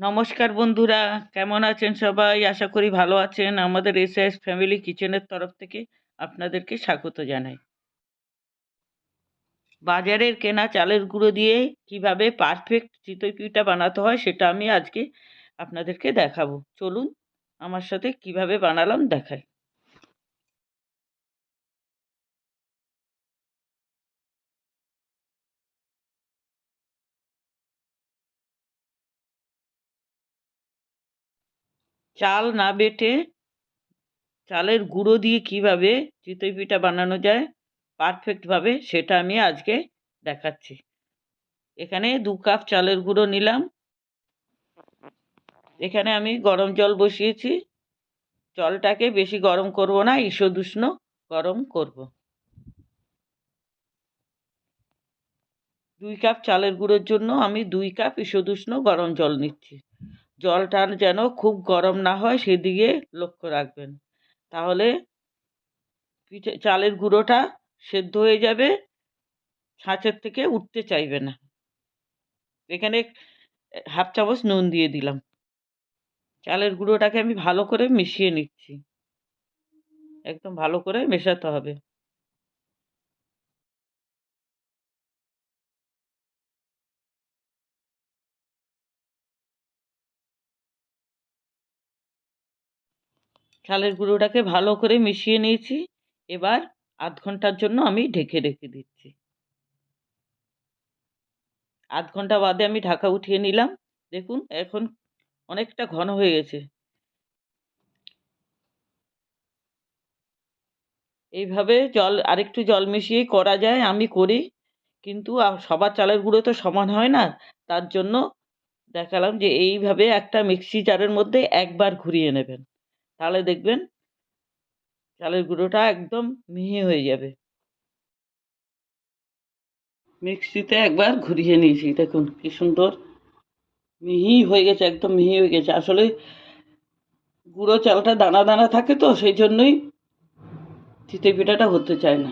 নমস্কার বন্ধুরা, কেমন আছেন সবাই? আশা করি ভালো আছেন। আমাদের এস এস ফ্যামিলি কিচেনের তরফ থেকে আপনাদেরকে স্বাগত জানাই। বাজারের কেনা চালের গুঁড়ো দিয়ে কীভাবে পারফেক্ট চিতই পিঠা বানাতে হয় সেটা আমি আজকে আপনাদেরকে দেখাবো। চলুন আমার সাথে কীভাবে বানালাম দেখাই। চাল না বেটে চালের গুঁড়ো দিয়ে কীভাবে চিতই পিঠা বানানো যায় পারফেক্টভাবে সেটা আমি আজকে দেখাচ্ছি। এখানে দু কাপ চালের গুঁড়ো নিলাম। এখানে আমি গরম জল বসিয়েছি। জলটাকে বেশি গরম করব না ঈষদুষ্ণ গরম করব। দুই কাপ চালের গুঁড়োর জন্য আমি দুই কাপ ঈষদুষ্ণ গরম জল নিচ্ছি। জলটা যেন খুব গরম না হয় সেদিকে লক্ষ্য রাখবেন। তাহলে পিঠে, চালের গুঁড়োটা সেদ্ধ হয়ে যাবে, ছাঁচের থেকে উঠতে চাইবে না। এখানে হাফ চামচ নুন দিয়ে দিলাম। চালের গুঁড়োটাকে আমি ভালো করে মিশিয়ে নিচ্ছি। একদম ভালো করে মেশাতে হবে। চালের গুঁড়োটাকে ভালো করে মিশিয়ে নিয়েছি। এবার আধ ঘণ্টার জন্য আমি ঢেকে রেখে দিচ্ছি। আধ ঘণ্টা বাদে আমি ঢাকা উঠিয়ে নিলাম। দেখুন, এখন অনেকটা ঘন হয়ে গেছে। এইভাবে জল, আরেকটু জল মিশিয়ে করা যায়, আমি করি। কিন্তু সবার চালের গুঁড়ো তো সমান হয় না। তার জন্য দেখালাম যে এইভাবে একটা মিক্সি জারের মধ্যে একবার ঘুরিয়ে নেবেন। তাহলে দেখবেন চালের গুঁড়োটা একদম মিহি হয়ে যাবে। মিক্সিতে একবার ঘুরিয়ে নিয়েছি, দেখুন কি সুন্দর মিহি হয়ে গেছে, একদম মিহি হয়ে গেছে। আসলে গুঁড়ো চালটা দানা দানা থাকে তো, সেই জন্যই চিতই পিঠাটা হতে চায় না।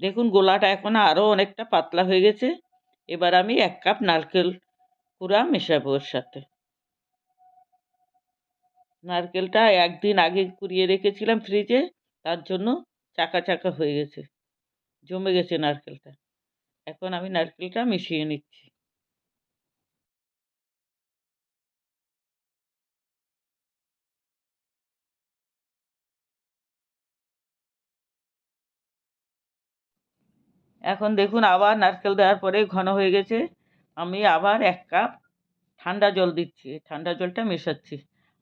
দেখুন গোলাটা এখন আরও অনেকটা পাতলা হয়ে গেছে, এবার আমি এক কাপ নারকেল পুরা মেশাবো ওর সাথে। নারকেলটা একদিন আগে কুড়িয়ে রেখেছিলাম ফ্রিজে তার জন্য চাকা চাকা হয়ে গেছে, জমে গেছে নারকেলটা। এখন আমি নারকেলটা মিশিয়ে নিচ্ছি। এখন দেখুন আবার নারকেল দেওয়ার পরে ঘন হয়ে গেছে, আমি আবার এক কাপ ঠান্ডা জল দিচ্ছি, ঠান্ডা জলটা মেশাচ্ছি।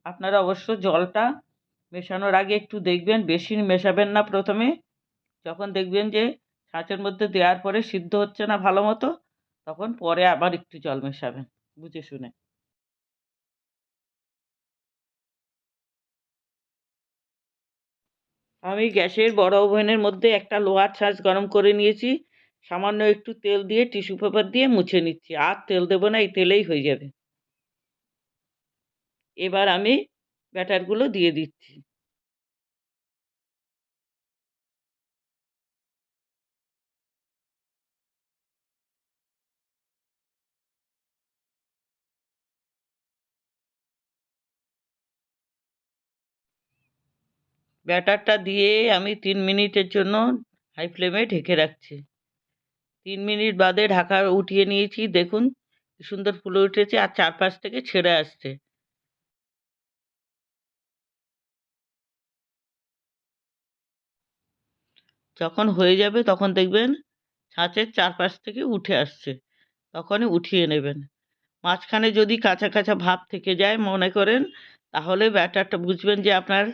আপনারা অবশ্য জলটা মেশানোর আগে একটু দেখবেন বেশি মেশাবেন না প্রথমে। যখন দেখবেন যে ছাঁচের মধ্যে দেওয়ার পরে সিদ্ধ হচ্ছে না ভালো মতো, তখন পরে আবার একটু জল মেশাবেন, বুঝে শুনে। আমি গ্যাসের বড় ওভেনের মধ্যে একটা লোহার ছাঁচ গরম করে নিয়েছি। সামান্য একটু তেল দিয়ে টিস্যু পেপার দিয়ে মুছে নিচ্ছি। আর তেল দেবো না, এই তেলেই হয়ে যাবে। এবার আমি ব্যাটারগুলো দিয়ে দিচ্ছি। ব্যাটারটা দিয়ে আমি তিন মিনিটের জন্য হাই ফ্লেমে ঢেকে রাখছি। তিন মিনিট বাদে ঢাকা উঠিয়ে নিয়েছি, দেখুন সুন্দর ফুলে উঠেছে আর চারপাশ থেকে ছেড়ে আসছে। যখন হয়ে যাবে তখন দেখবেন ছাঁচের চারপাশ থেকে উঠে আসছে। তখনই উঠিয়ে নেবেন। মাঝখানে যদি কাঁচা কাঁচা ভাব থেকে যায় মনে করেন, তাহলে ব্যাটারটা বুঝবেন যে আপনার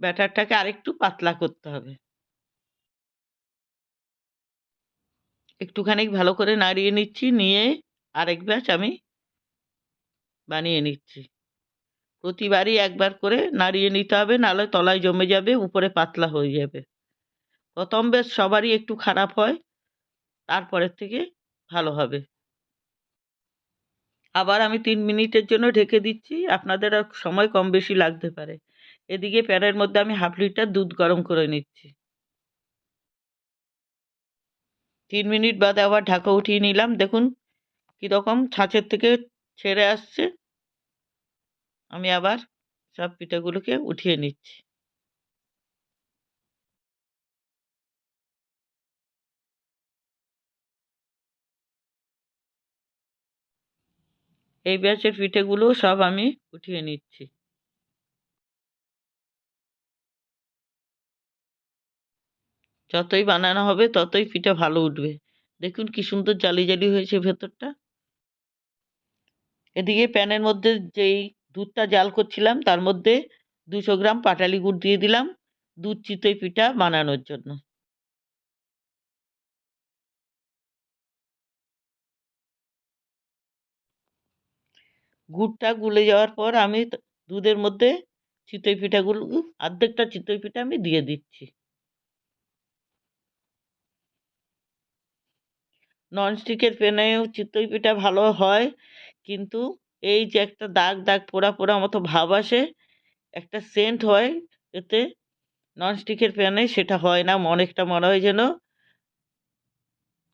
ব্যাটারটাকে আরেকটু পাতলা করতে হবে। একটুখানি ভালো করে নাড়িয়ে নিচ্ছি, নিয়ে আরেক ব্যাচ আমি বানিয়ে নিচ্ছি। প্রতিবারই একবার করে নাড়িয়ে নিতে হবে, নাহলে তলায় জমে যাবে, উপরে পাতলা হয়ে যাবে। প্রথম বেশ সবারই একটু খারাপ হয়, তারপরের থেকে ভালো হবে। আবার আমি তিন মিনিটের জন্য ঢেকে দিচ্ছি, আপনাদের আর সময় কম বেশি লাগতে পারে। এদিকে প্যানের মধ্যে আমি হাফ লিটার দুধ গরম করে নিচ্ছি। তিন মিনিট বাদে আবার ঢাকা উঠিয়ে নিলাম। দেখুন কীরকম ছাঁচের থেকে ছেড়ে আসছে। আমি আবার সব পিঠাগুলোকে উঠিয়ে নিচ্ছি। এই ব্যাচের পিঠেগুলো সব আমি উঠিয়ে নিচ্ছি। যতই বানানো হবে, ততই পিঠে ভালো উঠবে। দেখুন কি সুন্দর জালি জালি হয়েছে ভেতরটা। এদিকে প্যানের মধ্যে যেই দুধটা জাল করছিলাম, তার মধ্যে দুশো গ্রাম পাটালি গুড় দিয়ে দিলাম, দুধ চিতই পিঠা বানানোর জন্য। গুড়টা গুলে যাওয়ার পর আমি দুধের মধ্যে চিতই পিঠাগুলো অর্ধেকটা চিতই পিঠা আমি দিয়ে দিচ্ছি। ননস্টিকের প্যানেও চিতই পিঠা ভালো হয়, কিন্তু এই যে একটা দাগ দাগ পোড়া পোড়া মতো ভাব আসে, একটা সেন্ট হয়, এতে ননস্টিকের প্যানে সেটা হয় না, অনেকটা মনে হয় যেন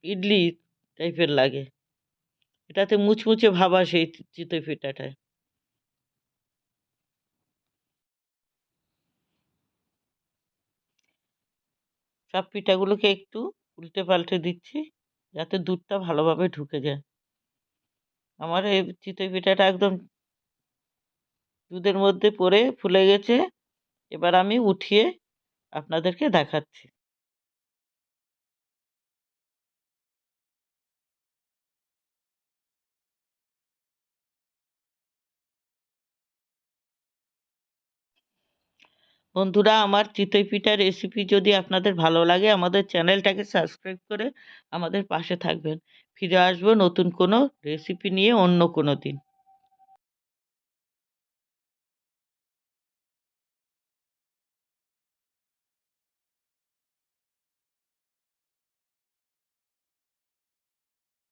ইডলি টাইপের লাগে। এটাতে মুচমুচে ভাব আসে এই চিতই পিঠাটায় সব পিঠাগুলোকে একটু উল্টে পাল্টে দিচ্ছি, যাতে দুধটা ভালোভাবে ঢুকে যায়। আমার এই চিতই পিঠাটা একদম দুধের মধ্যে পড়ে ফুলে গেছে। এবার আমি উঠিয়ে আপনাদেরকে দেখাচ্ছি। বন্ধুরা, আমার চিতই পিঠা রেসিপি যদি আপনাদের ভালো লাগে, আমাদের চ্যানেলটাকে সাবস্ক্রাইব করে আমাদের পাশে থাকবেন। ফিরে আসব নতুন কোনো রেসিপি নিয়ে অন্য কোনো দিন।